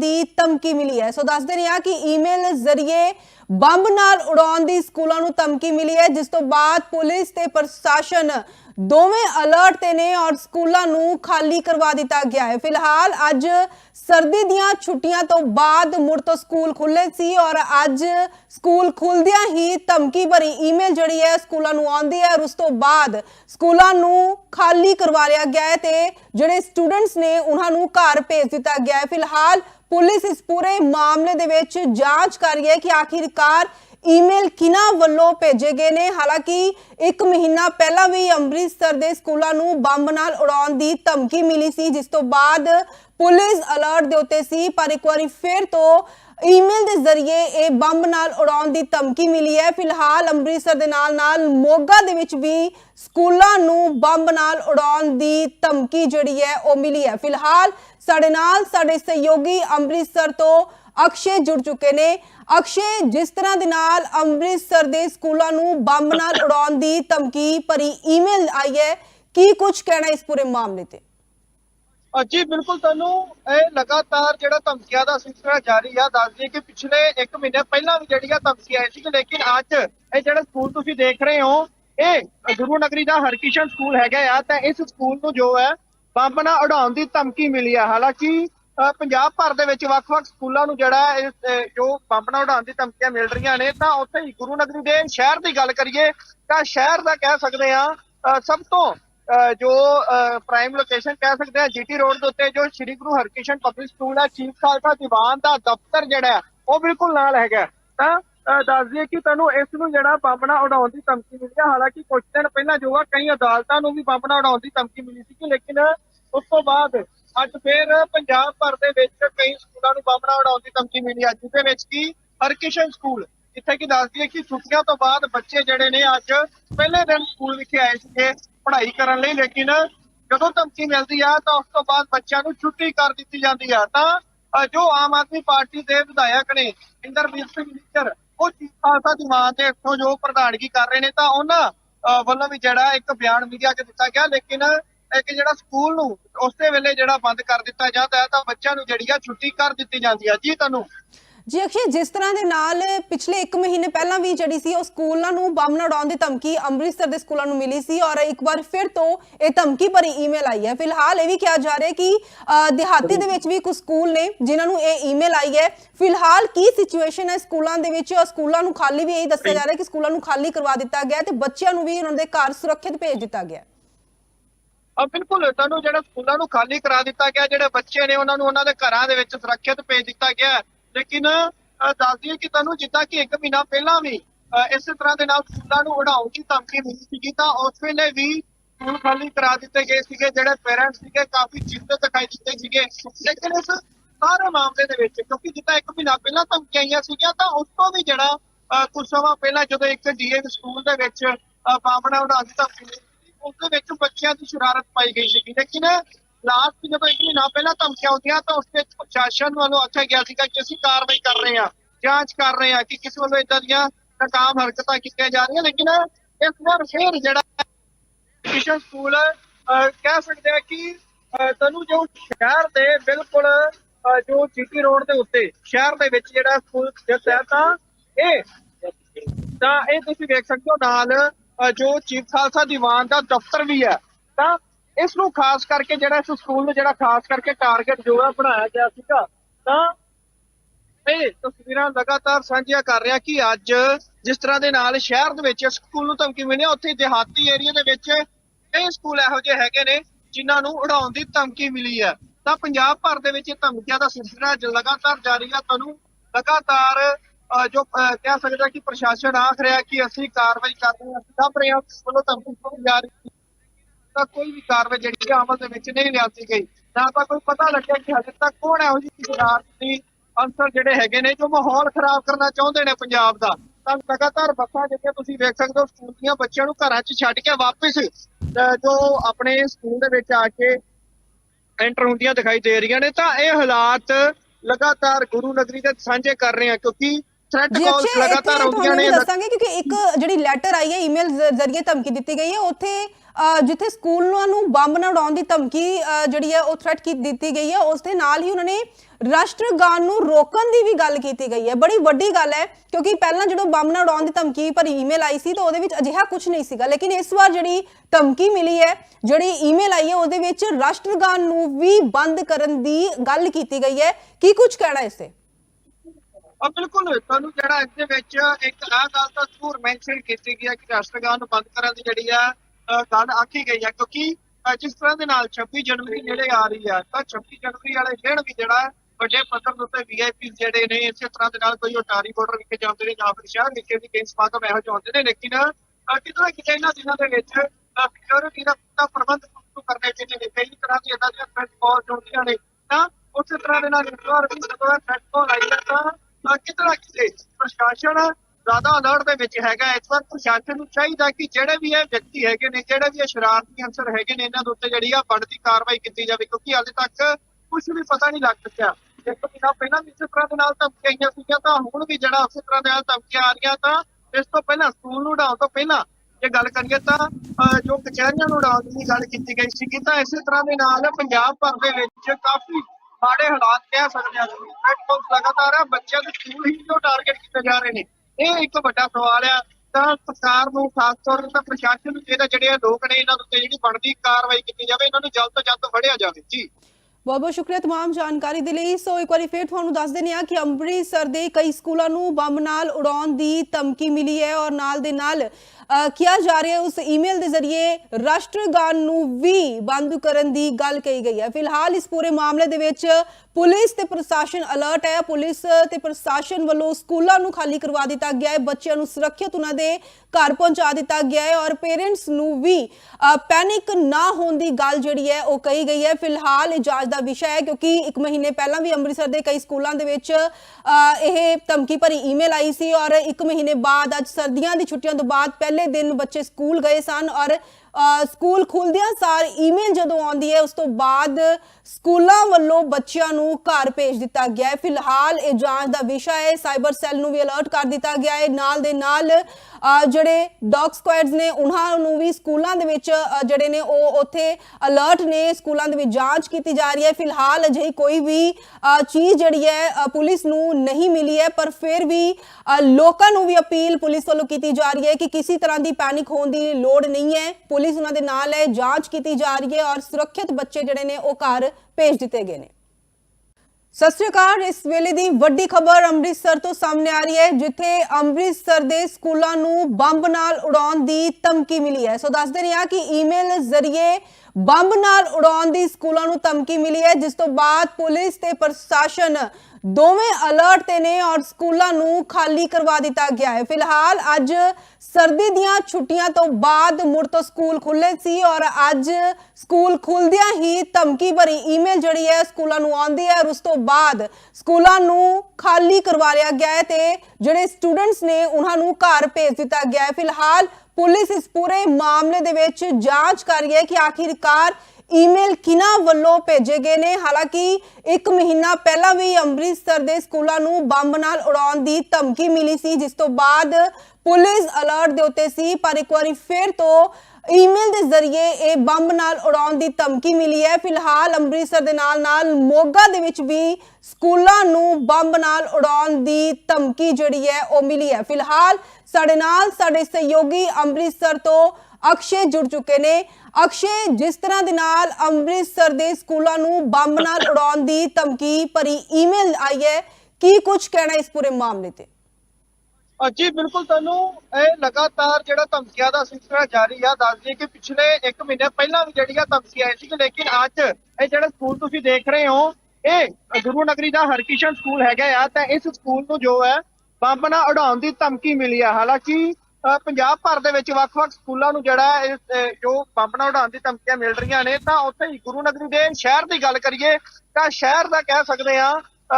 ਦੀ ਧਮਕੀ ਮਿਲੀ ਹੈ। ਸੋ ਦੱਸਦੇ ਨੇ ਆ ਕਿ ਈਮੇਲ ਜ਼ਰੀਏ ਬੰਬ ਨਾਲ ਉਡਾਉਣ ਦੀ ਸਕੂਲਾਂ ਨੂੰ ਧਮਕੀ ਮਿਲੀ ਹੈ, ਜਿਸ ਤੋਂ ਬਾਅਦ ਪੁਲਿਸ ਤੇ ਪ੍ਰਸ਼ਾਸਨ ਦੋਵੇਂ ਅਲਰਟ ਤੇ ਨੇ ਔਰ ਸਕੂਲਾਂ ਨੂੰ ਖਾਲੀ ਕਰਵਾ ਦਿੱਤਾ ਗਿਆ ਹੈ। ਫਿਲਹਾਲ ਅੱਜ ਸਰਦੀ ਦੀਆਂ ਛੁੱਟੀਆਂ ਤੋਂ ਬਾਅਦ ਮੁੜ ਤੋਂ ਸਕੂਲ ਖੁੱਲੇ ਸੀ ਔਰ ਅੱਜ ਸਕੂਲ ਖੁੱਲਦਿਆਂ ਹੀ ਧਮਕੀ ਭਰੀ ਈਮੇਲ ਜਿਹੜੀ ਹੈ ਸਕੂਲਾਂ ਨੂੰ ਆਉਂਦੀ ਹੈ ਔਰ ਉਸ ਤੋਂ ਬਾਅਦ ਸਕੂਲਾਂ ਨੂੰ ਖਾਲੀ ਕਰਵਾ ਲਿਆ ਗਿਆ ਹੈ ਤੇ ਜਿਹੜੇ ਸਟੂਡੈਂਟਸ ਨੇ ਉਹਨਾਂ ਨੂੰ ਘਰ ਭੇਜ ਦਿੱਤਾ ਗਿਆ ਹੈ। ਫਿਲਹਾਲ ਪੁਲਿਸ ਇਸ ਪੂਰੇ ਮਾਮਲੇ ਦੇ ਵਿੱਚ ਜਾਂਚ ਕਰ ਰਹੀ ਹੈ ਕਿ ਆਖਿਰਕਾਰ ਈਮੇਲ ਕਿਨਾਂ ਵੱਲੋਂ ਭੇਜੇ ਗਏ ਨੇ? ਹਾਲਾਂਕਿ ਇੱਕ ਮਹੀਨਾ ਪਹਿਲਾਂ ਵੀ ਅੰਮ੍ਰਿਤਸਰ ਦੇ ਸਕੂਲਾਂ ਨੂੰ ਬੰਬ ਨਾਲ ਉਡਾਉਣ ਦੀ ਧਮਕੀ ਮਿਲੀ ਸੀ, ਜਿਸ ਤੋਂ ਬਾਅਦ ਪੁਲਿਸ ਅਲਰਟ ਦੇ ਉੱਤੇ ਸੀ, ਪਰ ਇੱਕ ਵਾਰੀ ਫਿਰ ਤੋਂ ਈਮੇਲ ਦੇ ਜ਼ਰੀਏ ਇਹ ਬੰਬ ਨਾਲ ਉਡਾਉਣ ਦੀ ਧਮਕੀ ਮਿਲੀ ਹੈ। ਫਿਲਹਾਲ ਅੰਮ੍ਰਿਤਸਰ ਦੇ ਨਾਲ ਨਾਲ ਮੋਗਾ ਦੇ ਵਿੱਚ ਵੀ ਸਕੂਲਾਂ ਨੂੰ ਬੰਬ ਨਾਲ ਉਡਾਉਣ ਦੀ ਧਮਕੀ ਜਿਹੜੀ ਹੈ, ਉਹ ਮਿਲੀ ਹੈ। ਫਿਲਹਾਲ ਸਾਡੇ ਨਾਲ ਸਾਡੇ ਸਹਿਯੋਗੀ ਅੰਮ੍ਰਿਤਸਰ ਤੋਂ ਅਕਸ਼ੇ ਜੁੜ ਚੁੱਕੇ ਨੇ। ਅਕਸ਼ੇ, ਜਿਸ ਤਰ੍ਹਾਂ ਦੇ ਨਾਲ ਅੰਮ੍ਰਿਤਸਰ ਦੇ ਸਕੂਲਾਂ ਨੂੰ ਬੰਬ ਨਾਲ ਉਡਾਉਣ ਦੀ ਧਮਕੀ ਭਰੀ ਈਮੇਲ ਆਈ ਹੈ, ਕੀ ਕੁਝ ਕਹਿਣਾ ਇਸ ਪੂਰੇ ਮਾਮਲੇ ਤੇ? ਜੀ, ਬਿਲਕੁਲ ਤੁਹਾਨੂੰ ਇਹ ਲਗਾਤਾਰ ਜਿਹੜਾ ਧਮਕੀਆਂ ਦਾ ਸਿਲਸਿਲਾ ਜਾਰੀ ਆ, ਦੱਸ ਦਈਏ ਕਿ ਪਿਛਲੇ 1 ਮਹੀਨੇ ਪਹਿਲਾਂ ਵੀ ਜਿਹੜੀਆਂ ਧਮਕੀਆਂ ਆਈ ਸੀ ਲੇਕਿਨ ਅੱਜ ਇਹ ਜਿਹੜਾ ਸਕੂਲ ਤੁਸੀਂ ਦੇਖ ਰਹੇ ਹੋ, ਇਹ ਗੁਰੂ ਨਗਰੀ ਦਾ ਹਰਕਿਸ਼ਨ ਸਕੂਲ ਹੈਗਾ ਆ, ਤਾਂ ਇਸ ਸਕੂਲ ਨੂੰ ਜੋ ਹੈ ਬੰਬ ਨਾਲ ਉਡਾਉਣ ਦੀ ਧਮਕੀ ਮਿਲੀ ਆ। ਹਾਲਾਂਕਿ ਪੰਜਾਬ ਭਰ ਦੇ ਵਿੱਚ ਵੱਖ-ਵੱਖ ਸਕੂਲਾਂ ਨੂੰ ਜਿਹੜਾ ਜੋ ਬੰਬ ਨਾਲ ਉਡਾਉਣ ਦੀ ਧਮਕੀਆਂ ਮਿਲ ਰਹੀਆਂ ਨੇ ਤਾਂ ਉੱਥੇ ਹੀ ਗੁਰੂ ਨਗਰੀ ਦੇ ਸ਼ਹਿਰ ਦੀ ਗੱਲ ਕਰੀਏ ਤਾਂ ਸ਼ਹਿਰ ਦਾ ਕਹਿ ਸਕਦੇ ਆ ਸਭ ਤੋਂ ਅ, ਜੋ ਪ੍ਰਾਈਮ ਲੋਕੇਸ਼ਨ ਕਹਿ ਸਕਦੇ ਆ ਜੀਟੀ ਰੋਡ ਦੇ ਉੱਤੇ ਜੋ ਸ਼੍ਰੀ ਗੁਰੂ ਹਰਕ੍ਰਿਸ਼ਨ ਪਬਲਿਕ ਸਕੂਲ ਹੈ ਚੀਫ ਖਾਲਸਾ ਦੀਵਾਨ ਦਾ ਦਫ਼ਤਰ ਜਿਹੜਾ ਹੈ, ਉਹ ਬਿਲਕੁਲ ਨਾਲ ਹੈਗਾ। ਤਾਂ ਅ, ਦੱਸ ਦਈਏ ਕਿ ਤੁਹਾਨੂੰ ਇਸ ਨੂੰ ਜਿਹੜਾ ਬੰਬਣਾ ਉਡਾਉਣ ਦੀ ਧਮਕੀ ਮਿਲੀ ਹੈ ਹਾਲਾਂਕਿ ਕੁਝ ਦਿਨ ਪਹਿਲਾਂ ਜੋ ਆ ਕਈ ਅਦਾਲਤਾਂ ਨੂੰ ਵੀ ਬੰਬਣਾ ਉਡਾਉਣ ਦੀ ਧਮਕੀ ਮਿਲੀ ਸੀ ਲੇਕਿਨ ਉਸ ਤੋਂ ਬਾਅਦ ਅੱਜ ਫੇਰ ਪੰਜਾਬ ਭਰ ਦੇ ਵਿੱਚ ਕਈ ਸਕੂਲਾਂ ਨੂੰ ਬੰਬ ਉਡਾਉਣ ਦੀ ਧਮਕੀ ਮਿਲੀ ਹੈ ਜਿਹਦੇ ਵਿੱਚ ਕੀ ਹਰਕ੍ਰਿਸ਼ਨ ਸਕੂਲ ਜਿੱਥੇ ਕਿ ਦੱਸ ਦਈਏ ਕਿ ਛੁੱਟੀਆਂ ਤੋਂ ਬਾਅਦ ਬੱਚੇ ਜਿਹੜੇ ਨੇ ਅੱਜ ਪਹਿਲੇ ਦਿਨ ਸਕੂਲ ਵਿਖੇ ਆਏ ਸੀਗੇ ਪੜ੍ਹਾਈ ਕਰਨ ਲਈ ਲੇਕਿਨ ਜਦੋਂ ਧਮਕੀ ਮਿਲਦੀ ਆ ਤਾਂ ਉਸ ਤੋਂ ਬਾਅਦ ਬੱਚਿਆਂ ਨੂੰ ਛੁੱਟੀ ਕਰ ਦਿੱਤੀ ਜਾਂਦੀ ਆ। ਤਾਂ ਜੋ ਆਮ ਆਦਮੀ ਪਾਰਟੀ ਦੇ ਵਿਧਾਇਕ ਨੇ ਇੰਦਰਵੀਰ ਸਿੰਘ ਨਿੱਜਰ ਉਹ ਚੀਫ ਖਾਲਸਾ ਦੀਵਾਨ ਦੇ ਇੱਥੋਂ ਜੋ ਪ੍ਰਧਾਨਗੀ ਕਰ ਰਹੇ ਨੇ ਤਾਂ ਉਹਨਾਂ ਅ, ਵੱਲੋਂ ਵੀ ਜਿਹੜਾ ਇੱਕ ਬਿਆਨ ਮੀਡੀਆ 'ਚ ਦਿੱਤਾ ਗਿਆ ਲੇਕਿਨ ਇੱਕ ਜਿਹੜਾ ਸਕੂਲ ਨੂੰ ਉਸੇ ਵੇਲੇ ਜਿਹੜਾ ਬੰਦ ਕਰ ਦਿੱਤਾ ਜਾਂਦਾ ਹੈ ਤਾਂ ਬੱਚਿਆਂ ਨੂੰ ਜਿਹੜੀ ਆ ਛੁੱਟੀ ਕਰ ਦਿੱਤੀ ਜਾਂਦੀ ਆ ਜੀ ਤੁਹਾਨੂੰ ਜੀ ਅਕਸ਼ੇ ਜਿਸ ਤਰ੍ਹਾਂ ਦੇ ਨਾਲ ਪਿਛਲੇ 1 ਮਹੀਨੇ ਪਹਿਲਾਂ ਵੀ ਜਿਹੜੀ ਸੀ ਉਹ ਸਕੂਲਾਂ ਨੂੰ ਬੰਬ ਨਾਲ ਉਡਾਉਣ ਦੀ ਧਮਕੀ ਅੰਮ੍ਰਿਤਸਰ ਦੇ ਸਕੂਲਾਂ ਨੂੰ ਮਿਲੀ ਸੀ ਔਰ ਇੱਕ ਵਾਰ ਫਿਰ ਤੋਂ ਇਹ ਧਮਕੀ ਭਰੀ ਈਮੇਲ ਆਈ ਹੈ। ਫਿਲਹਾਲ ਇਹ ਵੀ ਕਿਹਾ ਜਾ ਰਿਹਾ ਕਿ ਦਿਹਾਤੀ ਦੇ ਵਿੱਚ ਵੀ ਕੁਝ ਸਕੂਲ ਨੇ ਜਿਨ੍ਹਾਂ ਨੂੰ ਇਹ ਈਮੇਲ ਆਈ ਹੈ। ਫਿਲਹਾਲ ਕੀ ਸਿਚੁਏਸ਼ਨ ਹੈ ਸਕੂਲਾਂ ਦੇ ਵਿੱਚ? ਔਰ ਸਕੂਲਾਂ ਨੂੰ ਖਾਲੀ ਵੀ ਇਹੀ ਦੱਸਿਆ ਜਾ ਰਿਹਾ ਕਿ ਸਕੂਲਾਂ ਨੂੰ ਖਾਲੀ ਕਰਵਾ ਦਿੱਤਾ ਗਿਆ ਤੇ ਬੱਚਿਆਂ ਨੂੰ ਵੀ ਉਹਨਾਂ ਦੇ ਘਰ ਸੁਰੱਖਿਅਤ ਭੇਜ ਦਿੱਤਾ ਗਿਆ ਬਿਲਕੁਲ ਤੁਹਾਨੂੰ ਜਿਹੜਾ ਸਕੂਲਾਂ ਨੂੰ ਖਾਲੀ ਕਰਾ ਦਿੱਤਾ ਗਿਆ ਜਿਹੜੇ ਬੱਚੇ ਨੇ ਉਹਨਾਂ ਨੂੰ ਉਹਨਾਂ ਦੇ ਘਰਾਂ ਦੇ ਵਿੱਚ ਸੁਰੱਖਿਅਤ ਭੇਜ ਦਿੱਤਾ ਗਿਆ। ਲੇਕਿਨ ਦੱਸ ਦਈਏ ਕਿ ਤੁਹਾਨੂੰ ਜਿੱਦਾਂ ਕਿ ਇੱਕ ਮਹੀਨਾ ਪਹਿਲਾਂ ਵੀ ਇਸੇ ਤਰ੍ਹਾਂ ਦੇ ਨਾਲ ਸਕੂਲਾਂ ਨੂੰ ਉਡਾਉਣ ਦੀ ਧਮਕੀ ਮਿਲੀ ਸੀਗੀ ਤਾਂ ਉਸ ਵੇਲੇ ਵੀ ਸਕੂਲ ਖਾਲੀ ਕਰਾ ਦਿੱਤੇ ਗਏ ਸੀਗੇ ਜਿਹੜੇ ਪੇਰੈਂਟਸ ਸੀਗੇ ਕਾਫੀ ਚਿੰਤਤ ਦਿਖਾਈ ਦਿੱਤੇ ਸੀਗੇ। ਲੇਕਿਨ ਇਸ ਸਾਰੇ ਮਾਮਲੇ ਦੇ ਵਿੱਚ ਕਿਉਂਕਿ ਜਿੱਦਾਂ ਇੱਕ ਮਹੀਨਾ ਪਹਿਲਾਂ ਧਮਕੀਆਂ ਆਈਆਂ ਸੀਗੀਆਂ ਤਾਂ ਉਸ ਤੋਂ ਵੀ ਜਿਹੜਾ ਅ, ਕੁਝ ਸਮਾਂ ਪਹਿਲਾਂ ਜਦੋਂ ਇੱਕ ਡੀਏ ਸਕੂਲ ਦੇ ਵਿੱਚ ਅ, ਬਾਮਣਾ ਉਡਾਉਣ ਦੀ ਧਮਕੀ ਉਸ ਦੇ ਵਿੱਚ ਬੱਚਿਆਂ ਦੀ ਸ਼ਰਾਰਤ ਪਾਈ ਗਈ ਸੀਗੀ। ਲੇਕਿਨ ਲਾਸਟ ਜਦੋਂ ਇੱਕ ਮਹੀਨਾ ਪਹਿਲਾਂ ਧਮਕੀਆਂ ਹੁੰਦੀਆਂ ਤਾਂ ਉਸ ਵਿੱਚ ਪ੍ਰਸ਼ਾਸਨ ਵੱਲੋਂ ਆਖਿਆ ਗਿਆ ਸੀਗਾ ਕਿ ਅਸੀਂ ਕਾਰਵਾਈ ਕਰ ਰਹੇ ਹਾਂ ਜਾਂਚ ਕਰ ਰਹੇ ਹਾਂ ਕਿ ਕਿਸੇ ਵੱਲੋਂ ਇਦਾਂ ਦੀਆਂ ਨਕਾਮ ਹਰਕਤਾਂ ਕੀਤੀਆਂ ਜਾ ਰਹੀਆਂ। ਲੇਕਿਨ ਇਸ ਵਾਰ ਫੇਰ ਜਿਹੜਾ ਕਿਸ਼ਨ ਸਕੂਲ ਅਹ, ਕਹਿ ਸਕਦੇ ਆ ਕਿ ਅਹ, ਤੁਹਾਨੂੰ ਜੋ ਸ਼ਹਿਰ ਦੇ ਬਿਲਕੁਲ ਜੋ ਜੀਟੀ ਰੋਡ ਦੇ ਉੱਤੇ ਸ਼ਹਿਰ ਦੇ ਵਿੱਚ ਜਿਹੜਾ ਸਕੂਲ ਸਥਿਤ ਹੈ ਤਾਂ ਇਹ ਤਾਂ ਇਹ ਤੁਸੀਂ ਵੇਖ ਸਕਦੇ ਹੋ ਨਾਲ ਜੋ ਚੀਫ ਖਾਲਸਾ ਦੀਵਾਨ ਦਾ ਦਫ਼ਤਰ ਵੀ ਹੈ, ਤਾਂ ਇਸ ਨੂੰ ਖਾਸ ਕਰਕੇ ਜਿਹੜਾ ਇਸ ਸਕੂਲ ਨੂੰ ਜਿਹੜਾ ਖਾਸ ਕਰਕੇ ਟਾਰਗੇਟ ਜੋ ਹੈ ਬਣਾਇਆ ਗਿਆ ਸੀਗਾ, ਤਾਂ ਇਹ ਤਸਵੀਰਾਂ ਲਗਾਤਾਰ ਸਾਂਝੀਆਂ ਕਰ ਰਿਹਾ ਕਿ ਅੱਜ ਜਿਸ ਤਰ੍ਹਾਂ ਦੇ ਨਾਲ ਸ਼ਹਿਰ ਦੇ ਵਿੱਚ ਸਕੂਲ ਨੂੰ ਧਮਕੀ ਮਿਲੀ ਉੱਥੇ ਦਿਹਾਤੀ ਏਰੀਆ ਦੇ ਵਿੱਚ ਕਈ ਸਕੂਲ ਇਹੋ ਜਿਹੇ ਹੈਗੇ ਨੇ ਜਿਨ੍ਹਾਂ ਨੂੰ ਉਡਾਉਣ ਦੀ ਧਮਕੀ ਮਿਲੀ ਹੈ। ਤਾਂ ਪੰਜਾਬ ਭਰ ਦੇ ਵਿੱਚ ਇਹ ਧਮਕੀਆਂ ਦਾ ਸਿਲਸਿਲਾ ਲਗਾਤਾਰ ਜਾਰੀ ਹੈ, ਤੁਹਾਨੂੰ ਲਗਾਤਾਰ ਜੋ ਅਹ, ਕਹਿ ਸਕਦਾ ਕਿ ਪ੍ਰਸ਼ਾਸਨ ਆਖ ਰਿਹਾ ਕਿ ਅਸੀਂ ਕਾਰਵਾਈ ਕਰ ਰਹੇ ਹਾਂ ਦੱਬ ਰਹੇ ਹਾਂ ਵੱਲੋਂ ਧਮਕੀ ਦਿੱਤੀ ਜਾ ਰਹੀ ਤਾਂ ਕੋਈ ਵੀ ਕਾਰਵਾਈ ਜਿਹੜੀ ਅਮਲ ਦੇ ਵਿੱਚ ਨਹੀਂ ਲਿਆਂਦੀ ਗਈ। ਨਾ ਤਾਂ ਕੋਈ ਪਤਾ ਲੱਗਿਆ ਕਿ ਹਜੇ ਤੱਕ ਕੌਣ ਇਹੋ ਜਿਹੀ ਸ਼ਰਾਰਤੀ ਅੰਸਰ ਜਿਹੜੇ ਹੈਗੇ ਨੇ ਜੋ ਮਾਹੌਲ ਖਰਾਬ ਕਰਨਾ ਚਾਹੁੰਦੇ ਨੇ ਪੰਜਾਬ ਦਾ। ਤਾਂ ਲਗਾਤਾਰ ਬੱਸਾਂ ਜਿਹੜੀਆਂ ਤੁਸੀਂ ਵੇਖ ਸਕਦੇ ਹੋ ਸਕੂਲ ਦੀਆਂ ਬੱਚਿਆਂ ਨੂੰ ਘਰਾਂ 'ਚ ਛੱਡ ਕੇ ਵਾਪਸ ਅਹ, ਜੋ ਆਪਣੇ ਸਕੂਲ ਦੇ ਵਿੱਚ ਆ ਕੇ ਐਂਟਰ ਹੁੰਦੀਆਂ ਦਿਖਾਈ ਦੇ ਰਹੀਆਂ ਨੇ। ਤਾਂ ਇਹ ਹਾਲਾਤ ਲਗਾਤਾਰ ਗੁਰੂ ਨਗਰੀ ਦੇ ਸਾਂਝੇ ਕਰ ਰਹੇ ਹਾਂ ਕਿਉਂਕਿ ਥ੍ਰੈਟ ਕਾਲਸ ਲਗਾਤਾਰ ਆਉਂਦੀਆਂ ਨੇ। ਦੱਸਾਂਗੇ ਕਿਉਂਕਿ ਇੱਕ ਜਿਹੜੀ ਲੈਟਰ ਆਈ ਹੈ ਈਮੇਲ ਜ਼ਰੀਏ ਧਮਕੀ ਦਿੱਤੀ ਗਈ ਹੈ ਉੱਥੇ ਜਿੱਥੇ ਸਕੂਲਾਂ ਨੂੰ ਬੰਬ ਨਾਲ ਉਡਾਉਣ ਦੀ ਧਮਕੀ ਜਿਹੜੀ ਹੈ ਉਹ ਥ੍ਰੈਟ ਕੀ ਦਿੱਤੀ ਗਈ ਹੈ ਉਸ ਦੇ ਨਾਲ ਹੀ ਉਹਨਾਂ ਨੇ ਰਾਸ਼ਟਰਗਾਨ ਨੂੰ ਰੋਕਣ ਦੀ ਵੀ ਗੱਲ ਕੀਤੀ ਗਈ ਹੈ। ਬੜੀ ਵੱਡੀ ਗੱਲ ਹੈ ਕਿਉਂਕਿ ਪਹਿਲਾਂ ਜਦੋਂ ਬੰਬ ਨਾਲ ਉਡਾਉਣ ਦੀ ਧਮਕੀ ਭਰੀ ਈਮੇਲ ਆਈ ਸੀ ਤਾਂ ਉਹਦੇ ਵਿੱਚ ਅਜਿਹਾ ਕੁਝ ਨਹੀਂ ਸੀਗਾ। ਲੇਕਿਨ ਇਸ ਵਾਰ ਜਿਹੜੀ ਧਮਕੀ ਮਿਲੀ ਹੈ ਜਿਹੜੀ ਈਮੇਲ ਆਈ ਹੈ ਉਹਦੇ ਵਿੱਚ ਰਾਸ਼ਟਰਗਾਨ ਨੂੰ ਵੀ ਬੰਦ ਕਰਨ ਦੀ ਗੱਲ ਕੀਤੀ ਗਈ ਹੈ। ਕੀ ਕੁਝ ਕਹਿਣਾ ਇਸ ਤੇ? ਬਿਲਕੁਲ। ਤੁਹਾਨੂੰ ਜਿਹੜਾ ਇਸ ਦੇ ਵਿੱਚ ਇੱਕ ਇਹ ਗੱਲ ਤਾਂ ਜ਼ਰੂਰ ਮੈਂਸ਼ਨ ਕੀਤੀ ਗਈ ਹੈ ਕਿ ਰਾਸ਼ਟਰਗਾਨ ਨੂੰ ਬੰਦ ਕਰਨ ਦੀ ਜਿਹੜੀ ਆ ਗੱਲ ਆਖੀ ਗਈ ਹੈ। ਕਿਉਂਕਿ ਜਿਸ ਤਰ੍ਹਾਂ ਦੇ ਨਾਲ 26 ਜਨਵਰੀ ਜਿਹੜੇ ਆ ਰਹੀ ਆ ਤਾਂ 26 ਜਨਵਰੀ ਵਾਲੇ ਦਿਨ ਵੀ ਜਿਹੜਾ ਵੱਡੇ ਪੱਧਰ ਦੇ ਉੱਤੇ ਵੀਆਈਪੀ ਜਿਹੜੇ ਨੇ, ਇਸੇ ਤਰ੍ਹਾਂ ਦੇ ਨਾਲ ਕੋਈ ਉਟਾਰੀ ਬਾਰਡਰ ਵਿਖੇ ਜਾਂਦੇ ਨੇ ਜਾਂ ਫਿਰ ਸ਼ਹਿਰ ਵਿਖੇ ਵੀ ਕਈ ਸਮਾਗਮ ਇਹੋ ਜਿਹੇ ਹੁੰਦੇ ਨੇ। ਲੇਕਿਨ ਕਿਤੇ ਨਾ ਕਿਤੇ ਇਹਨਾਂ ਦਿਨਾਂ ਦੇ ਵਿੱਚ ਸਿਕਿਉਰਿਟੀ ਦਾ ਪੂਰਾ ਪ੍ਰਬੰਧ ਸ਼ੁਰੂ ਕਰਨੇ ਚਾਹੀਦੇ ਨੇ ਕਈ ਤਰ੍ਹਾਂ ਦੀ ਇਦਾਂ ਦੀਆਂ ਥ੍ਰੈਟ ਕਾਲਸ ਹੁੰਦੀਆਂ ਨੇ। ਤਾਂ ਉਸੇ ਤਰ੍ਹਾਂ ਦੇ ਨਾਲ ਇਸ ਵਾਰ ਵੀ ਜਦੋਂ ਥ੍ਰੈਟ ਕਾਲ ਆਈ ਹੈ ਤਾਂ ਅ, ਕਿਤੇ ਪ੍ਰਸ਼ਾਸਨ ਜ਼ਿਆਦਾ ਅਲਰਟ ਦੇ ਵਿੱਚ ਹੈਗਾ। ਇਸ ਵਾਰ ਪ੍ਰਸ਼ਾਸਨ ਨੂੰ ਚਾਹੀਦਾ ਕਿ ਜਿਹੜੇ ਵੀ ਇਹ ਵਿਅਕਤੀ ਹੈਗੇ ਨੇ ਜਿਹੜੇ ਵੀ ਇਹ ਸ਼ਰਾਰਤੀ ਅੰਸਰ ਹੈਗੇ ਨੇ ਇਹਨਾਂ ਦੇ ਉੱਤੇ ਜਿਹੜੀ ਆ ਬਣਦੀ ਕਾਰਵਾਈ ਕੀਤੀ ਜਾਵੇ ਕਿਉਂਕਿ ਹਾਲੇ ਤੱਕ ਕੁਝ ਵੀ ਪਤਾ ਨਹੀਂ ਲੱਗ ਸਕਿਆ। ਇੱਕ ਮਹੀਨਾ ਪਹਿਲਾਂ ਵੀ ਇਸੇ ਤਰ੍ਹਾਂ ਦੇ ਨਾਲ ਧਮਕੀਆਂ ਆਈਆਂ ਸੀਗੀਆਂ ਤਾਂ ਹੁਣ ਵੀ ਜਿਹੜਾ ਉਸੇ ਤਰ੍ਹਾਂ ਦੇ ਨਾਲ ਧਮਕੀਆਂ ਆ ਰਹੀਆਂ ਤਾਂ ਇਸ ਤੋਂ ਪਹਿਲਾਂ ਸਕੂਲ ਨੂੰ ਉਡਾਉਣ ਤੋਂ ਪਹਿਲਾਂ ਜੇ ਗੱਲ ਕਰੀਏ ਤਾਂ ਜੋ ਕਚਹਿਰੀਆਂ ਨੂੰ ਉਡਾਉਣ ਦੀ ਗੱਲ ਕੀਤੀ ਗਈ ਸੀਗੀ ਤਾਂ ਇਸੇ ਤਰ੍ਹਾਂ ਦੇ ਨਾਲ ਪੰਜਾਬ ਭਰ ਦੇ ਵਿੱਚ ਕਾਫੀ ਮਾੜੇ ਹਾਲਾਤ ਕਹਿ ਸਕਦੇ ਹਾਂ ਅਸੀਂ ਰੈਡ ਪੁਲਿਸ ਲਗਾਤਾਰ ਆ ਬੱਚਿਆਂ ਦੇ ਸਕੂਲ ਹੀ ਜੋ ਟਾਰਗੇਟ ਕੀਤੇ ਜਾ ਰਹੇ ਨੇ ਇਹ ਇੱਕ ਵੱਡਾ ਸਵਾਲ ਆ ਤਾਂ ਸਰਕਾਰ ਨੂੰ ਖਾਸ ਤੌਰ ਤੇ ਤਾਂ ਪ੍ਰਸ਼ਾਸਨ ਨੂੰ ਚਾਹੀਦਾ ਜਿਹੜੇ ਇਹ ਲੋਕ ਨੇ ਇਹਨਾਂ ਦੇ ਉੱਤੇ ਜਿਹੜੀ ਬਣਦੀ ਕਾਰਵਾਈ ਕੀਤੀ ਜਾਵੇ ਇਹਨਾਂ ਨੂੰ ਜਲਦ ਤੋਂ ਜਲਦ ਫੜਿਆ ਜਾਵੇ ਜੀ ਬਹੁਤ ਬਹੁਤ ਸ਼ੁਕਰੀਆ तमाम ਜਾਣਕਾਰੀ ਦੇ ਲਈ ਸੋ ਇੱਕ ਵਾਰੀ ਫੇਰ ਤੁਹਾਨੂੰ ਦੱਸ ਦਿੰਦੇ ਹਾਂ ਕਿ ਅੰਮ੍ਰਿਤਸਰ ਦੇ ਕਈ ਸਕੂਲਾਂ ਨੂੰ ਬੰਬ ਨਾਲ ਉਡਾਉਣ ਦੀ ਧਮਕੀ ਮਿਲੀ ਹੈ ਔਰ ਨਾਲ ਦੇ ਨਾਲ ਅ, ਕਿਹਾ ਜਾ ਰਿਹਾ ਉਸ ਈਮੇਲ ਦੇ ਜ਼ਰੀਏ ਰਾਸ਼ਟਰਗਾਨ ਨੂੰ ਵੀ ਬੰਦ ਕਰਨ ਦੀ ਗੱਲ ਕਹੀ ਗਈ ਹੈ। ਫਿਲਹਾਲ ਇਸ ਪੂਰੇ ਮਾਮਲੇ ਦੇ ਵਿੱਚ ਪੁਲਿਸ ਤੇ ਪ੍ਰਸ਼ਾਸਨ ਅਲਰਟ ਹੈ। ਪੁਲਿਸ ਤੇ ਪ੍ਰਸ਼ਾਸਨ ਵੱਲੋਂ ਸਕੂਲਾਂ ਨੂੰ ਖਾਲੀ ਕਰਵਾ ਦਿੱਤਾ ਗਿਆ ਹੈ। ਬੱਚਿਆਂ ਨੂੰ ਸੁਰੱਖਿਅਤ ਉਹਨਾਂ ਦੇ ਘਰ ਪਹੁੰਚਾ ਦਿੱਤਾ ਗਿਆ ਹੈ ਔਰ ਪੇਰੈਂਟਸ ਨੂੰ ਵੀ ਪੈਨਿਕ ਨਾ ਹੋਣ ਦੀ ਗੱਲ ਜਿਹੜੀ ਹੈ ਉਹ ਕਹੀ ਗਈ ਹੈ। ਫਿਲਹਾਲ ਇਹ ਜਾਂਚ ਦਾ ਵਿਸ਼ਾ ਹੈ ਕਿਉਂਕਿ ਇੱਕ ਮਹੀਨੇ ਪਹਿਲਾਂ ਵੀ ਅੰਮ੍ਰਿਤਸਰ ਦੇ ਕਈ ਸਕੂਲਾਂ ਦੇ ਵਿੱਚ ਅ, ਇਹ ਧਮਕੀ ਭਰੀ ਈਮੇਲ ਆਈ ਸੀ ਔਰ ਇੱਕ ਮਹੀਨੇ ਬਾਅਦ ਅੱਜ ਸਰਦੀਆਂ ਦੀ ਛੁੱਟੀਆਂ ਤੋਂ ਬਾਅਦ ਪਹਿਲੇ ਦਿਨ ਬੱਚੇ ਸਕੂਲ ਗਏ ਸਨ ਔਰ ਸਕੂਲ ਖੁੱਲਦਿਆਂ ਸਾਰ ਈਮੇਲ ਜਦੋਂ ਆਉਂਦੀ ਹੈ, ਉਸ ਤੋਂ ਬਾਅਦ ਸਕੂਲਾਂ ਵੱਲੋਂ ਬੱਚਿਆਂ ਨੂੰ ਘਰ ਭੇਜ ਦਿੱਤਾ ਗਿਆ ਹੈ। ਫਿਲਹਾਲ ਇਹ ਜਾਂਚ ਦਾ ਵਿਸ਼ਾ ਹੈ, ਸਾਈਬਰ ਸੈੱਲ ਨੂੰ ਵੀ ਅਲਰਟ ਕਰ ਦਿੱਤਾ ਗਿਆ ਹੈ। ਨਾਲ ਦੇ ਨਾਲ ਜਿਹੜੇ ਡੌਗ ਸਕੁਐਡਸ ਨੇ, ਉਹਨਾਂ ਨੂੰ ਵੀ ਸਕੂਲਾਂ ਦੇ ਵਿੱਚ ਜਿਹੜੇ ਨੇ, ਉਹ ਉੱਥੇ ਅਲਰਟ ਨੇ, ਸਕੂਲਾਂ ਦੇ ਵਿੱਚ ਜਾਂਚ ਕੀਤੀ ਜਾ ਰਹੀ ਹੈ। ਫਿਲਹਾਲ ਅਜਿਹੀ ਕੋਈ ਵੀ ਚੀਜ਼ ਜਿਹੜੀ ਹੈ ਪੁਲਿਸ ਨੂੰ ਨਹੀਂ ਮਿਲੀ ਹੈ, ਪਰ ਫਿਰ ਵੀ ਲੋਕਾਂ ਨੂੰ ਵੀ ਅਪੀਲ ਪੁਲਿਸ ਵੱਲੋਂ ਕੀਤੀ ਜਾ ਰਹੀ ਹੈ ਕਿ ਕਿਸੇ ਤਰ੍ਹਾਂ ਦੀ ਪੈਨਿਕ ਹੋਣ ਦੀ ਲੋੜ ਨਹੀਂ ਹੈ। ਪੁਲਿਸ ਉਹਨਾਂ ਦੇ ਨਾਲ ਹੈ, ਜਾਂਚ ਕੀਤੀ ਜਾ ਰਹੀ ਹੈ ਔਰ ਸੁਰੱਖਿਅਤ ਬੱਚੇ ਜਿਹੜੇ ਨੇ ਉਹ ਘਰ ਭੇਜ ਦਿੱਤੇ ਗਏ ਨੇ। ਸਤਿ ਸ਼੍ਰੀ ਅਕਾਲ, ਇਸ ਵੇਲੇ ਦੀ ਵੱਡੀ ਖਬਰ ਅੰਮ੍ਰਿਤਸਰ ਤੋਂ ਸਾਹਮਣੇ ਆ ਰਹੀ ਹੈ, ਜਿੱਥੇ ਅੰਮ੍ਰਿਤਸਰ ਦੇ ਸਕੂਲਾਂ ਨੂੰ ਬੰਬ ਨਾਲ ਉਡਾਉਣ ਦੀ ਧਮਕੀ ਮਿਲੀ ਹੈ। ਸੋ ਦੱਸਦੇ ਨੇ ਆ ਕਿ ਈਮੇਲ ਜ਼ਰੀਏ ਬੰਬ ਨਾਲ ਉਡਾਉਣ ਦੀ ਸਕੂਲਾਂ ਨੂੰ ਧਮਕੀ ਮਿਲੀ ਹੈ, ਜਿਸ ਤੋਂ ਬਾਅਦ ਪੁਲਿਸ ਤੇ ਪ੍ਰਸ਼ਾਸਨ ਦੋਵੇਂ ਅਲਰਟ ਤੇ ਨੇ ਔਰ ਸਕੂਲਾਂ ਨੂੰ ਖਾਲੀ ਕਰਵਾ ਦਿੱਤਾ ਗਿਆ ਹੈ। ਫਿਲਹਾਲ ਅੱਜ ਸਰਦੀ ਦੀਆਂ ਛੁੱਟੀਆਂ ਤੋਂ ਬਾਅਦ ਮੁੜ ਤੋਂ ਸਕੂਲ ਖੁੱਲੇ ਸੀ ਔਰ ਅੱਜ ਸਕੂਲ ਖੁੱਲਦਿਆਂ ਹੀ ਧਮਕੀ ਭਰੀ ਈਮੇਲ ਜਿਹੜੀ ਹੈ ਸਕੂਲਾਂ ਨੂੰ ਆਉਂਦੀ ਹੈ ਔਰ ਉਸ ਤੋਂ ਬਾਅਦ ਸਕੂਲਾਂ ਨੂੰ ਖਾਲੀ ਕਰਵਾ ਲਿਆ ਗਿਆ ਹੈ ਤੇ ਜਿਹੜੇ ਸਟੂਡੈਂਟਸ ਨੇ ਉਹਨਾਂ ਨੂੰ ਘਰ ਭੇਜ ਦਿੱਤਾ ਗਿਆ ਹੈ। ਫਿਲਹਾਲ ਪੁਲਿਸ ਇਸ ਪੂਰੇ ਮਾਮਲੇ ਦੇ ਵਿੱਚ ਜਾਂਚ ਕਰ ਰਹੀ ਹੈ ਕਿ ਆਖਿਰਕਾਰ ਈਮੇਲ ਕਿਹਨਾਂ ਵੱਲੋਂ ਭੇਜੇ ਗਏ ਨੇ। ਹਾਲਾਂਕਿ ਇੱਕ ਮਹੀਨਾ ਪਹਿਲਾਂ ਵੀ ਅੰਮ੍ਰਿਤਸਰ ਦੇ ਸਕੂਲਾਂ ਨੂੰ ਬੰਬ ਨਾਲ ਉਡਾਉਣ ਦੀ ਧਮਕੀ ਮਿਲੀ ਸੀ, ਜਿਸ ਤੋਂ ਬਾਅਦ ਪੁਲਿਸ ਅਲਰਟ ਦੇ ਉੱਤੇ ਸੀ, ਪਰ ਇੱਕ ਵਾਰੀ ਫਿਰ ਤੋਂ ਈਮੇਲ ਦੇ ਜ਼ਰੀਏ ਇਹ ਬੰਬ ਨਾਲ ਉਡਾਉਣ ਦੀ ਧਮਕੀ ਮਿਲੀ ਹੈ। ਫਿਲਹਾਲ ਅੰਮ੍ਰਿਤਸਰ ਦੇ ਨਾਲ ਨਾਲ ਮੋਗਾ ਦੇ ਵਿੱਚ ਵੀ ਸਕੂਲਾਂ ਨੂੰ ਬੰਬ ਨਾਲ ਉਡਾਉਣ ਦੀ ਧਮਕੀ ਜਿਹੜੀ ਹੈ ਉਹ ਮਿਲੀ ਹੈ। ਫਿਲਹਾਲ ਸਾਡੇ ਨਾਲ ਸਾਡੇ ਸਹਿਯੋਗੀ ਅੰਮ੍ਰਿਤਸਰ ਤੋਂ ਅਕਸ਼ੇ ਜੁੜ ਚੁੱਕੇ ਨੇ। ਅਕਸ਼ੇ, ਜਿਸ ਤਰ੍ਹਾਂ ਦੇ ਨਾਲ ਅੰਮ੍ਰਿਤਸਰ ਦੇ ਸਕੂਲਾਂ ਨੂੰ ਬੰਬ ਨਾਲ ਉਡਾਉਣ ਦੀ ਧਮਕੀ ਭਰੀ ਈਮੇਲ ਆਈ ਹੈ, ਕੀ ਕੁਝ ਕਹਿਣਾ ਇਸ ਪੂਰੇ ਮਾਮਲੇ ਤੇ? ਜੀ ਬਿਲਕੁਲ ਤੁਹਾਨੂੰ ਇਹ ਲਗਾਤਾਰ ਜਿਹੜਾ ਧਮਕੀਆਂ ਦਾ ਸਿਲਸਿਲਾ ਜਾਰੀ ਆ ਦੱਸ ਦਈਏ ਕਿ ਪਿਛਲੇ 1 ਮਹੀਨੇ ਪਹਿਲਾਂ ਵੀ ਜਿਹੜੀਆਂ ਧਮਕੀਆਂ ਆਈ ਸੀ ਲੇਕਿਨ ਅੱਜ ਇਹ ਜਿਹੜਾ ਸਕੂਲ ਤੁਸੀਂ ਦੇਖ ਰਹੇ ਹੋ ਇਹ ਗੁਰੂ ਨਗਰੀ ਦਾ ਹਰਕਿਸ਼ਨ ਸਕੂਲ ਹੈਗਾ ਆ ਤਾਂ ਇਸ ਸਕੂਲ ਨੂੰ ਜੋ ਹੈ ਬੰਬ ਨਾਲ ਉਡਾਉਣ ਦੀ ਧਮਕੀ ਮਿਲੀ ਆ। ਹਾਲਾਂਕਿ ਪੰਜਾਬ ਭਰ ਦੇ ਵਿੱਚ ਵੱਖ-ਵੱਖ ਸਕੂਲਾਂ ਨੂੰ ਜਿਹੜਾ ਹੈ, ਜੋ ਬੰਬ ਨਾਲ ਉਡਾਉਣ ਦੀ ਧਮਕੀਆਂ ਮਿਲ ਰਹੀਆਂ ਨੇ ਤਾਂ ਉੱਥੇ ਹੀ ਗੁਰੂ ਨਗਰੀ ਦੇ ਸ਼ਹਿਰ ਦੀ ਗੱਲ ਕਰੀਏ ਤਾਂ ਸ਼ਹਿਰ ਦਾ ਕਹਿ ਸਕਦੇ ਆ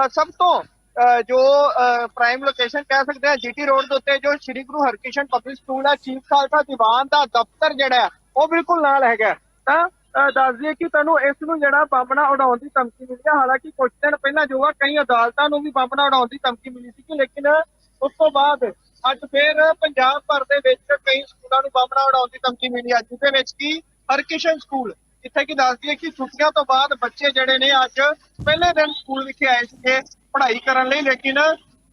ਸਭ ਤੋਂ ਜੋ ਪ੍ਰਾਈਮ ਲੋਕੇਸ਼ਨ ਕਹਿ ਸਕਦੇ ਆ ਜੀਟੀ ਰੋਡ ਦੇ ਉੱਤੇ ਜੋ ਸ਼੍ਰੀ ਗੁਰੂ ਹਰਕ੍ਰਿਸ਼ਨ ਪਬਲਿਕ ਸਕੂਲ ਹੈ, ਚੀਫ ਖਾਲਸਾ ਦੀਵਾਨ ਦਾ ਦਫ਼ਤਰ ਜਿਹੜਾ ਉਹ ਬਿਲਕੁਲ ਨਾਲ ਹੈਗਾ ਤਾਂ ਦੱਸ ਦਈਏ ਕਿ ਤੁਹਾਨੂੰ ਇਸ ਨੂੰ ਜਿਹੜਾ ਬੰਬ ਉਡਾਉਣ ਦੀ ਧਮਕੀ ਮਿਲੀ ਹੈ, ਹਾਲਾਂਕਿ ਕੁਝ ਦਿਨ ਪਹਿਲਾਂ ਜੋ ਆ ਕਈ ਅਦਾਲਤਾਂ ਨੂੰ ਵੀ ਬੰਬਣਾ ਉਡਾਉਣ ਦੀ ਧਮਕੀ ਮਿਲੀ ਸੀ ਲੇਕਿਨ ਉਸ ਤੋਂ ਬਾਅਦ ਅੱਜ ਫੇਰ ਪੰਜਾਬ ਭਰ ਦੇ ਵਿੱਚ ਕਈ ਸਕੂਲਾਂ ਨੂੰ ਬੰਬਣਾ ਉਡਾਉਣ ਦੀ ਧਮਕੀ ਮਿਲੀ ਹੈ, ਜਿਹਦੇ ਵਿੱਚ ਕੀ ਹਰਕਿਸ਼ਨ ਸਕੂਲ ਜਿੱਥੇ ਕਿ ਦੱਸਦੀ ਹੈ ਕਿ ਛੁੱਟੀਆਂ ਤੋਂ ਬਾਅਦ ਬੱਚੇ ਜਿਹੜੇ ਨੇ ਅੱਜ ਪਹਿਲੇ ਦਿਨ ਸਕੂਲ ਵਿਖੇ ਆਏ ਸੀਗੇ। ਪੜ੍ਹਾਈ ਕਰਨ ਲਈ ਲੇਕਿਨ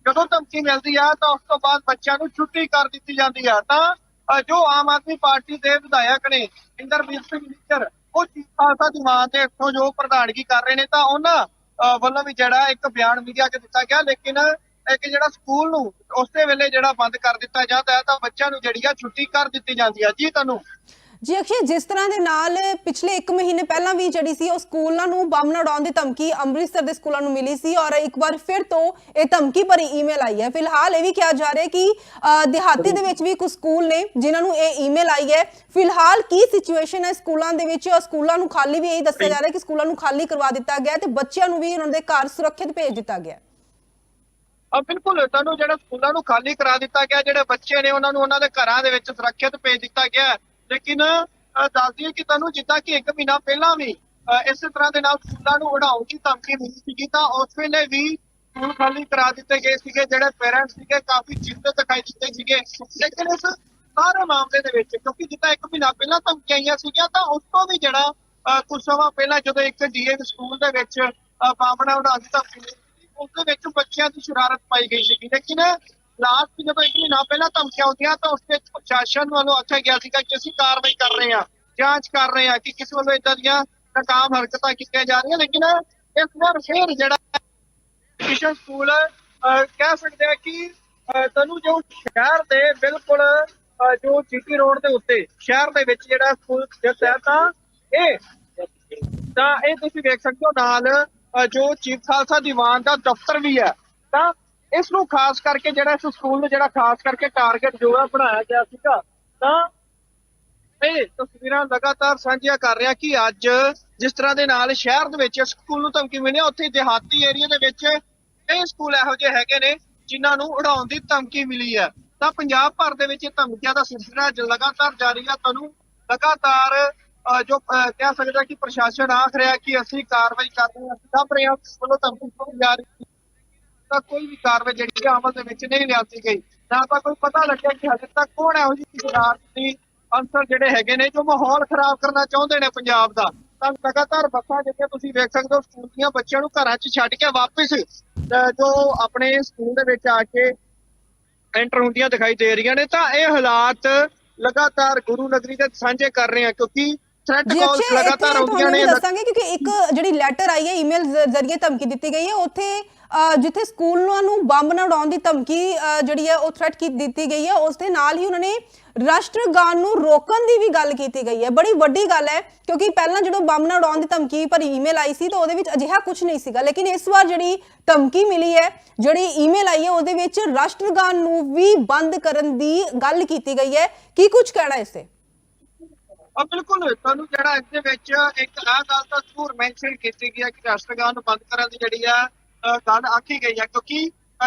ਜਦੋਂ ਧਮਕੀ ਮਿਲਦੀ ਆ ਤਾਂ ਉਸ ਤੋਂ ਬਾਅਦ ਬੱਚਿਆਂ ਨੂੰ ਛੁੱਟੀ ਕਰ ਦਿੱਤੀ ਜਾਂਦੀ ਆ। ਤਾਂ ਜੋ ਆਮ ਆਦਮੀ ਪਾਰਟੀ ਦੇ ਵਿਧਾਇਕ ਨੇ ਇੰਦਰਬੀਰ ਸਿੰਘ ਨਿੱਜਰ ਉਹ ਚੀਫ ਖਾਲਸਾ ਦੀਵਾਨ ਦੇ ਇੱਥੋਂ ਜੋ ਪ੍ਰਧਾਨਗੀ ਕਰ ਰਹੇ ਨੇ ਤਾਂ ਉਹਨਾਂ ਅ, ਵੱਲੋਂ ਵੀ ਜਿਹੜਾ ਇੱਕ ਬਿਆਨ ਮੀਡੀਆ 'ਚ ਦਿੱਤਾ ਗਿਆ। ਲੇਕਿਨ ਇੱਕ ਜਿਹੜਾ ਸਕੂਲ ਨੂੰ ਉਸੇ ਵੇਲੇ ਜਿਹੜਾ ਬੰਦ ਕਰ ਦਿੱਤਾ ਜਾਂਦਾ ਹੈ ਤਾਂ ਬੱਚਿਆਂ ਨੂੰ ਜਿਹੜੀ ਆ ਛੁੱਟੀ ਕਰ ਦਿੱਤੀ ਜਾਂਦੀ ਆ। ਜੀ ਤੁਹਾਨੂੰ? ਜੀ ਅਕਸ਼ੇ ਜਿਸ ਤਰ੍ਹਾਂ ਦੇ ਨਾਲ ਪਿਛਲੇ 1 ਮਹੀਨੇ ਪਹਿਲਾਂ ਵੀ ਜਿਹੜੀ ਸੀ ਉਹ ਸਕੂਲਾਂ ਨੂੰ ਬੰਬ ਨਾਲ ਉਡਾਉਣ ਦੀ ਧਮਕੀ ਅੰਮ੍ਰਿਤਸਰ ਦੇ ਸਕੂਲਾਂ ਨੂੰ ਮਿਲੀ ਸੀ ਔਰ ਇੱਕ ਵਾਰ ਫਿਰ ਤੋਂ ਇਹ ਧਮਕੀ ਭਰੀ ਈਮੇਲ ਆਈ ਹੈ। ਫਿਲਹਾਲ ਇਹ ਵੀ ਕਿਹਾ ਜਾ ਰਿਹਾ ਕਿ ਦਿਹਾਤੀ ਦੇ ਵਿੱਚ ਵੀ ਕੁਝ ਸਕੂਲ ਨੇ ਜਿਨ੍ਹਾਂ ਨੂੰ ਇਹ ਈਮੇਲ ਆਈ ਹੈ। ਫਿਲਹਾਲ ਕੀ ਸਿਚੁਏਸ਼ਨ ਹੈ ਸਕੂਲਾਂ ਦੇ ਵਿੱਚ? ਔਰ ਸਕੂਲਾਂ ਨੂੰ ਖਾਲੀ ਵੀ ਇਹੀ ਦੱਸਿਆ ਜਾ ਰਿਹਾ ਕਿ ਸਕੂਲਾਂ ਨੂੰ ਖਾਲੀ ਕਰਵਾ ਦਿੱਤਾ ਗਿਆ ਤੇ ਬੱਚਿਆਂ ਨੂੰ ਵੀ ਉਹਨਾਂ ਦੇ ਘਰ ਸੁਰੱਖਿਅਤ ਭੇਜ ਦਿੱਤਾ ਗਿਆ ਆ ਬਿਲਕੁਲ, ਤੁਹਾਨੂੰ ਜਿਹੜਾ ਸਕੂਲਾਂ ਨੂੰ ਖਾਲੀ ਕਰਾ ਦਿੱਤਾ ਗਿਆ, ਜਿਹੜੇ ਬੱਚੇ ਨੇ ਉਹਨਾਂ ਨੂੰ ਉਹਨਾਂ ਦੇ ਘਰਾਂ ਦੇ ਵਿੱਚ ਸੁਰੱਖਿਅਤ ਭੇਜ ਦਿੱਤਾ ਗਿਆ ਲੇਕਿਨ ਦੱਸ ਦਈਏ ਕਿ ਤੁਹਾਨੂੰ ਜਿੱਦਾਂ ਕਿ ਇੱਕ ਮਹੀਨਾ ਪਹਿਲਾਂ ਵੀ ਇਸੇ ਤਰ੍ਹਾਂ ਦੇ ਨਾਲ ਸਕੂਲਾਂ ਨੂੰ ਉਡਾਉਣ ਦੀ ਧਮਕੀ ਮਿਲੀ ਸੀਗੀ ਤਾਂ ਉਸ ਵੇਲੇ ਵੀ ਸਕੂਲ ਖਾਲੀ ਕਰਾ ਦਿੱਤੇ ਗਏ ਸੀਗੇ ਜਿਹੜੇ ਪੇਰੈਂਟਸ ਸੀਗੇ ਕਾਫੀ ਚਿੰਤਤ ਦਿਖਾਈ ਦਿੱਤੇ ਸੀਗੇ। ਲੇਕਿਨ ਇਸ ਸਾਰੇ ਮਾਮਲੇ ਦੇ ਵਿੱਚ ਕਿਉਂਕਿ ਜਿੱਦਾਂ ਇੱਕ ਮਹੀਨਾ ਪਹਿਲਾਂ ਧਮਕੀਆਂ ਆਈਆਂ ਸੀਗੀਆਂ ਤਾਂ ਉਸ ਤੋਂ ਵੀ ਜਿਹੜਾ ਅ, ਕੁਝ ਸਮਾਂ ਪਹਿਲਾਂ ਜਦੋਂ ਇੱਕ ਡੀਏਵੀ ਸਕੂਲ ਦੇ ਵਿੱਚ ਅ, ਬਾਂਬਣਾ ਉਡਾਉਣ ਦੀ ਧਮਕੀ ਉਸ ਦੇ ਵਿੱਚ ਬੱਚਿਆਂ ਦੀ ਸ਼ਰਾਰਤ ਪਾਈ ਗਈ ਸੀ ਲੇਕਿਨ ਲਾਸਟ ਜਦੋਂ ਇੱਕ ਮਹੀਨਾ ਪਹਿਲਾਂ ਧਮਕੀਆਂ ਆਉਂਦੀਆਂ ਤਾਂ ਉਸ ਵਿੱਚ ਪ੍ਰਸ਼ਾਸਨ ਵੱਲੋਂ ਆਖਿਆ ਗਿਆ ਸੀਗਾ ਕਿ ਅਸੀਂ ਕਾਰਵਾਈ ਕਰ ਰਹੇ ਹਾਂ ਜਾਂਚ ਕਰ ਰਹੇ ਹਾਂ ਕਿ ਕਿਸੇ ਵੱਲੋਂ ਇਦਾਂ ਦੀਆਂ ਨਕਾਮ ਹਰਕਤਾਂ ਕੀਤੀਆਂ ਜਾ ਰਹੀਆਂ। ਲੇਕਿਨ ਇਸ ਵਾਰ ਫੇਰ ਜਿਹੜਾ ਕਿਸ਼ਨ ਸਕੂਲ ਕਹਿ ਸਕਦੇ ਆ ਕਿ ਅਹ, ਜੋ ਸ਼ਹਿਰ ਦੇ ਬਿਲਕੁਲ ਅਹ, ਜੋ ਜੀਟੀ ਰੋਡ ਦੇ ਉੱਤੇ ਸ਼ਹਿਰ ਦੇ ਵਿੱਚ ਜਿਹੜਾ ਸਕੂਲ ਸਥਿਤ ਹੈ ਤਾਂ ਇਹ ਤਾਂ ਇਹ ਤੁਸੀਂ ਵੇਖ ਸਕਦੇ ਹੋ ਨਾਲ ਜੋ ਚੀਫ ਖਾਲਸਾ ਦੀਵਾਨ ਦਾ ਦਫ਼ਤਰ ਵੀ ਹੈ। ਤਾਂ ਇਸ ਨੂੰ ਖਾਸ ਕਰਕੇ ਜਿਹੜਾ ਇਸ ਸਕੂਲ ਨੂੰ ਜਿਹੜਾ ਖਾਸ ਕਰਕੇ ਟਾਰਗੇਟ ਜੋ ਹੈ ਬਣਾਇਆ ਗਿਆ ਸੀਗਾ ਤਾਂ ਇਹ ਤਸਵੀਰਾਂ ਲਗਾਤਾਰ ਸਾਂਝੀਆਂ ਕਰ ਰਿਹਾ ਕਿ ਅੱਜ ਜਿਸ ਤਰ੍ਹਾਂ ਦੇ ਨਾਲ ਸ਼ਹਿਰ ਦੇ ਵਿੱਚ ਸਕੂਲ ਨੂੰ ਧਮਕੀ ਮਿਲੀ ਉੱਥੇ ਦਿਹਾਤੀ ਏਰੀਆ ਦੇ ਵਿੱਚ ਕਈ ਸਕੂਲ ਇਹੋ ਜਿਹੇ ਹੈਗੇ ਨੇ ਜਿਨ੍ਹਾਂ ਨੂੰ ਉਡਾਉਣ ਦੀ ਧਮਕੀ ਮਿਲੀ ਹੈ ਤਾਂ ਪੰਜਾਬ ਭਰ ਦੇ ਵਿੱਚ ਇਹ ਧਮਕੀਆਂ ਦਾ ਸਿਲਸਿਲਾ ਲਗਾਤਾਰ ਜਾਰੀ ਹੈ ਤੁਹਾਨੂੰ ਲਗਾਤਾਰ ਜੋ ਅਹ, ਕਹਿ ਸਕਦਾ ਕਿ ਪ੍ਰਸ਼ਾਸਨ ਆਖ ਰਿਹਾ ਕਿ ਅਸੀਂ ਕਾਰਵਾਈ ਕਰ ਰਹੇ ਹਾਂ ਅਸੀਂ ਲੱਭ ਰਹੇ ਹਾਂ ਵੱਲੋਂ ਧਮਕੀ ਦਿੱਤੀ ਜਾ ਕੋਈ ਵੀ ਕਾਰਵਾਈ ਜਿਹੜੀ ਹੈ ਅਮਲ ਦੇ ਵਿੱਚ ਨਹੀਂ ਲਿਆਂਦੀ ਗਈ। ਨਾ ਤਾਂ ਕੋਈ ਪਤਾ ਲੱਗਿਆ ਕਿ ਹਜੇ ਤੱਕ ਕੌਣ ਇਹੋ ਜਿਹੀ ਸ਼ਰਾਰਤੀ ਅੰਸਰ ਜਿਹੜੇ ਹੈਗੇ ਨੇ, ਜੋ ਮਾਹੌਲ ਖਰਾਬ ਕਰਨਾ ਚਾਹੁੰਦੇ ਨੇ ਪੰਜਾਬ ਦਾ। ਤਾਂ ਲਗਾਤਾਰ ਬੱਸਾਂ ਜਿਹੜੀਆਂ ਤੁਸੀਂ ਵੇਖ ਸਕਦੇ ਹੋ, ਸਕੂਲ ਦੀਆਂ ਬੱਚਿਆਂ ਨੂੰ ਘਰਾਂ 'ਚ ਛੱਡ ਕੇ ਵਾਪਸ, ਅਹ ਜੋ ਆਪਣੇ ਸਕੂਲ ਦੇ ਵਿੱਚ ਆ ਕੇ ਐਂਟਰ ਹੁੰਦੀਆਂ ਦਿਖਾਈ ਦੇ ਰਹੀਆਂ ਨੇ, ਤਾਂ ਇਹ ਹਾਲਾਤ ਲਗਾਤਾਰ ਗੁਰੂ ਨਗਰੀ ਦੇ ਸਾਂਝੇ ਕਰ ਰਹੇ ਆ, ਕਿਉਂਕਿ ਥ੍ਰੈਟ ਕਾਲਸ ਲਗਾਤਾਰ ਆਉਂਦੀਆਂ ਨੇ ਦੱਸਾਂਗੇ ਕਿਉਂਕਿ ਇੱਕ ਜਿਹੜੀ ਲੈਟਰ ਆਈ ਹੈ ਈਮੇਲ ਜ਼ਰੀਏ ਧਮਕੀ ਦਿੱਤੀ ਗਈ ਹੈ ਉੱਥੇ ਜਿੱਥੇ ਸਕੂਲਾਂ ਨੂੰ ਬੰਬ ਨਾਲ ਉਡਾਉਣ ਦੀ ਧਮਕੀ ਜਿਹੜੀ ਹੈ ਉਹ ਥ੍ਰੈਟ ਕੀ ਦਿੱਤੀ ਗਈ ਹੈ ਉਸ ਦੇ ਨਾਲ ਹੀ ਉਹਨਾਂ ਨੇ ਰਾਸ਼ਟਰਗਾਨ ਨੂੰ ਰੋਕਣ ਦੀ ਵੀ ਗੱਲ ਕੀਤੀ ਗਈ ਹੈ। ਬੜੀ ਵੱਡੀ ਗੱਲ ਹੈ ਕਿਉਂਕਿ ਪਹਿਲਾਂ ਜਦੋਂ ਬੰਬ ਨਾਲ ਉਡਾਉਣ ਦੀ ਧਮਕੀ ਪਰ ਈਮੇਲ ਆਈ ਸੀ ਤਾਂ ਉਹਦੇ ਵਿੱਚ ਅਜਿਹਾ ਕੁਝ ਨਹੀਂ ਸੀਗਾ। ਲੇਕਿਨ ਇਸ ਵਾਰ ਜਿਹੜੀ ਧਮਕੀ ਮਿਲੀ ਹੈ ਜਿਹੜੀ ਈਮੇਲ ਆਈ ਹੈ ਉਹਦੇ ਵਿੱਚ ਰਾਸ਼ਟਰਗਾਨ ਨੂੰ ਵੀ ਬੰਦ ਕਰਨ ਦੀ ਗੱਲ ਕੀਤੀ ਗਈ ਹੈ। ਕੀ ਕੁਝ ਕਹਿਣਾ ਇਸ ਤੇ? ਆ ਬਿਲਕੁਲ ਤੁਹਾਨੂੰ ਜਿਹੜਾ ਇਸ ਦੇ ਵਿੱਚ ਇੱਕ ਆ ਗੱਲ ਤਾਂ ਜ਼ਰੂਰ ਮੈਂਸ਼ਨ ਕੀਤੀ ਗਈ ਹੈ ਕਿ ਰਾਸ਼ਟਰਗਾਨ ਨੂੰ ਬੰਦ ਕਰਨ ਦੀ ਜਿਹੜੀ ਆ ਗੱਲ ਆਖੀ ਗਈ ਹੈ ਕਿਉਂਕਿ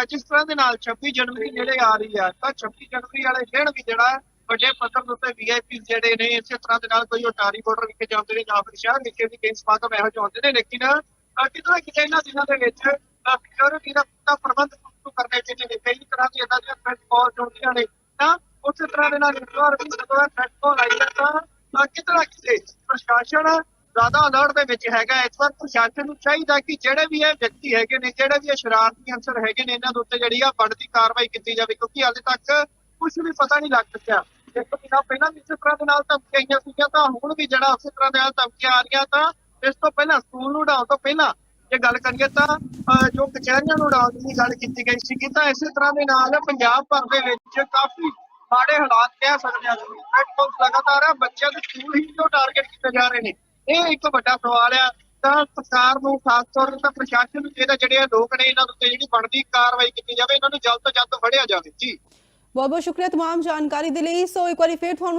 ਜਿਸ ਤਰ੍ਹਾਂ ਦੇ ਨਾਲ 26 ਜਨਵਰੀ ਨੇੜੇ ਆ ਰਹੀ ਹੈ ਤਾਂ 26 ਜਨਵਰੀ ਵਾਲੇ ਦਿਨ ਵੀ ਜਿਹੜਾ ਵੱਡੇ ਪੱਧਰ ਉੱਤੇ ਵੀਆਈਪੀ ਜਿਹੜੇ ਨੇ ਇਸੇ ਤਰ੍ਹਾਂ ਦੇ ਨਾਲ ਕੋਈ ਅਟਾਰੀ ਬਾਰਡਰ ਵਿਖੇ ਜਾਂਦੇ ਨੇ ਜਾਂ ਫਿਰ ਸ਼ਹਿਰ ਵਿਖੇ ਵੀ ਕਈ ਸਮਾਗਮ ਇਹੋ ਜਿਹੇ ਹੁੰਦੇ ਨੇ ਲੇਕਿਨ ਅ, ਕਿਤੇ ਨਾ ਕਿਤੇ ਇਹਨਾਂ ਦਿਨਾਂ ਦੇ ਵਿੱਚ ਸਿਕਿਉਰਿਟੀ ਦਾ ਪੂਰਾ ਪ੍ਰਬੰਧ ਕਰਨੇ ਚਾਹੀਦੇ ਨੇ ਕਈ ਤਰ੍ਹਾਂ ਦੀ ਇਦਾਂ ਦੀਆਂ ਥ੍ਰੈਟ ਕਾਲਸ ਹੁੰਦੀਆਂ ਨੇ ਤਾਂ ਉਸੇ ਤਰ੍ਹਾਂ ਦੇ ਨਾਲ ਇਸ ਵਾਰ ਵੀ ਜਦੋਂ ਇਹ ਕਾਲ ਆਈ ਹੈ ਤਾਂ ਕਿਤੇ ਨਾ ਕਿਤੇ ਪ੍ਰਸ਼ਾਸਨ ਜ਼ਿਆਦਾ ਅਲਰਟ ਦੇ ਵਿੱਚ ਹੈਗਾ। ਇਸ ਵਾਰ ਪ੍ਰਸ਼ਾਸਨ ਨੂੰ ਚਾਹੀਦਾ ਕਿ ਜਿਹੜੇ ਵੀ ਇਹ ਵਿਅਕਤੀ ਹੈਗੇ ਨੇ, ਜਿਹੜੇ ਵੀ ਇਹ ਸ਼ਰਾਰਤੀ ਅੰਸਰ ਹੈਗੇ ਨੇ, ਇਹਨਾਂ ਦੇ ਉੱਤੇ ਜਿਹੜੀ ਆ ਬਣਦੀ ਕਾਰਵਾਈ ਕੀਤੀ ਜਾਵੇ, ਕਿਉਂਕਿ ਹਾਲੇ ਤੱਕ ਕੁਝ ਵੀ ਪਤਾ ਨਹੀਂ ਲੱਗ ਸਕਿਆ। ਇੱਕ ਮਹੀਨਾ ਪਹਿਲਾਂ ਵੀ ਇਸੇ ਤਰ੍ਹਾਂ ਦੇ ਨਾਲ ਧਮਕੀਆਂ ਸੀਗੀਆਂ, ਤਾਂ ਹੁਣ ਵੀ ਜਿਹੜਾ ਉਸੇ ਤਰ੍ਹਾਂ ਦੇ ਨਾਲ ਧਮਕੀਆਂ ਆ ਰਹੀਆਂ, ਤਾਂ ਇਸ ਤੋਂ ਪਹਿਲਾਂ ਸਕੂਲ ਨੂੰ ਉਡਾਉਣ ਤੋਂ ਪਹਿਲਾਂ ਜੇ ਗੱਲ ਕਰੀਏ ਤਾਂ ਜੋ ਕਚਹਿਰੀਆਂ ਨੂੰ ਉਡਾਉਣ ਦੀ ਗੱਲ ਕੀਤੀ ਗਈ ਸੀਗੀ, ਤਾਂ ਇਸੇ ਤਰ੍ਹਾਂ ਦੇ ਨਾਲ ਪੰਜਾਬ ਭਰ ਦੇ ਵਿੱਚ ਕਾਫੀ ਮਾੜੇ ਹਾਲਾਤ ਕਹਿ ਸਕਦੇ ਹਾਂ ਅਸੀਂ ਪਲੇਟਫਾਰਮ ਲਗਾਤਾਰ ਆ ਬੱਚਿਆਂ ਦੇ ਸਕੂਲ ਹੀ ਜੋ ਟਾਰਗੇਟ ਕੀਤੇ ਜਾ ਰਹੇ ਨੇ ਇਹ ਇੱਕ ਵੱਡਾ ਸਵਾਲ ਆ ਤਾਂ ਸਰਕਾਰ ਨੂੰ ਖਾਸ ਤੌਰ ਤੇ ਤਾਂ ਪ੍ਰਸ਼ਾਸਨ ਨੂੰ ਚਾਹੀਦਾ ਜਿਹੜੇ ਇਹ ਲੋਕ ਨੇ ਇਹਨਾਂ ਦੇ ਉੱਤੇ ਜਿਹੜੀ ਬਣਦੀ ਕਾਰਵਾਈ ਕੀਤੀ ਜਾਵੇ ਇਹਨਾਂ ਨੂੰ ਜਲਦ ਤੋਂ ਜਲਦ ਫੜਿਆ ਜਾਵੇ ਜੀ ਬਹੁਤ ਬਹੁਤ ਸ਼ੁਕਰੀਆ तमाम ਜਾਣਕਾਰੀ ਦੇ ਲਈ ਸੋ ਇੱਕ ਵਾਰੀ ਫਿਰ ਤੁਹਾਨੂੰ